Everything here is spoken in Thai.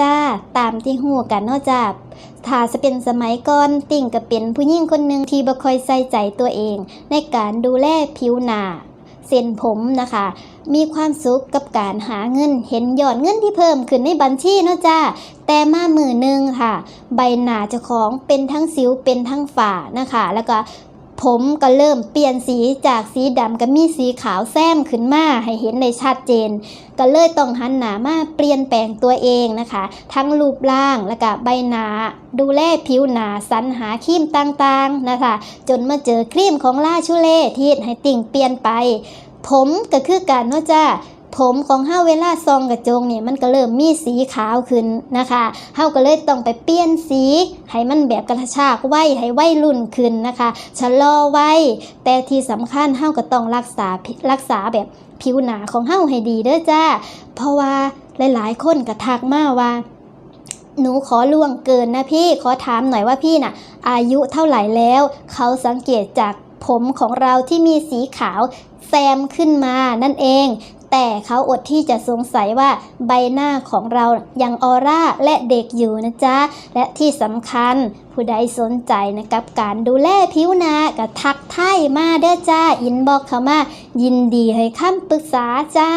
จ้าตามที่หูกันเนาะจ้าถ้าจะเป็นสมัยก่อนติ่งก็เป็นผู้หญิงคนหนึ่งที่บ่ค่อยใส่ใจตัวเอง ในการดูแลผิวหน้าเส้นผมนะคะ มีความสุขกับการหาเงิน เห็นยอดเงินที่เพิ่มขึ้นในบัญชีเนาะจ้าแต่มามือหนึ่งค่ะ ใบหน้าเจ้าของเป็นทั้งสิวเป็นทั้งฝ่านะคะ แล้วก็ ผมก็เริ่มเปลี่ยนสีจากสีดำก็มีสีขาวแซมขึ้นมาให้เห็นได้ชัดเจน ก็เลยต้องหันหน้ามาเปลี่ยนแปลงตัวเองนะคะ ทั้งรูปร่างและก็ใบหน้าดูแลผิวหนาสรรหาครีมต่างๆนะคะ จนมาเจอครีมของล่าชูเล่ที่เฮ็ดให้ติ่งเปลี่ยนไป ผมก็คือการเนาจ้า ผมของเฮาเวลาซองกระจงเนี่ยมันก็เริ่มมีสีขาวขึ้นนะคะเฮาก็เลยต้องไปเปลี่ยนสีให้มันแบบกระชากไว้ให้ไว้รุ่นขึ้นนะคะชะลอไว้ แต่ที่สำคัญเฮาก็ต้องรักษารักษาแบบผิวหนาของเฮาให้ดีเด้อจ้า เพราะว่าหลายๆ คนก็ทักมาว่าหนูขอล่วงเกินนะพี่ขอถามหน่อยว่าพี่น่ะ อายุเท่าไหร่แล้ว เขาสังเกตจากผมของเราที่มีสีขาวแซมขึ้นมานั่นเอง แต่เขาอดที่จะสงสัยว่าใบหน้าของเรายังออร่าและเด็กอยู่นะจ๊ะ และที่สำคัญผู้ใดสนใจนะกับการดูแลผิวหน้าก็ทักไทายมาเด้อจ้า อินบอกเขามา ยินดีให้คำปรึกษาจ้า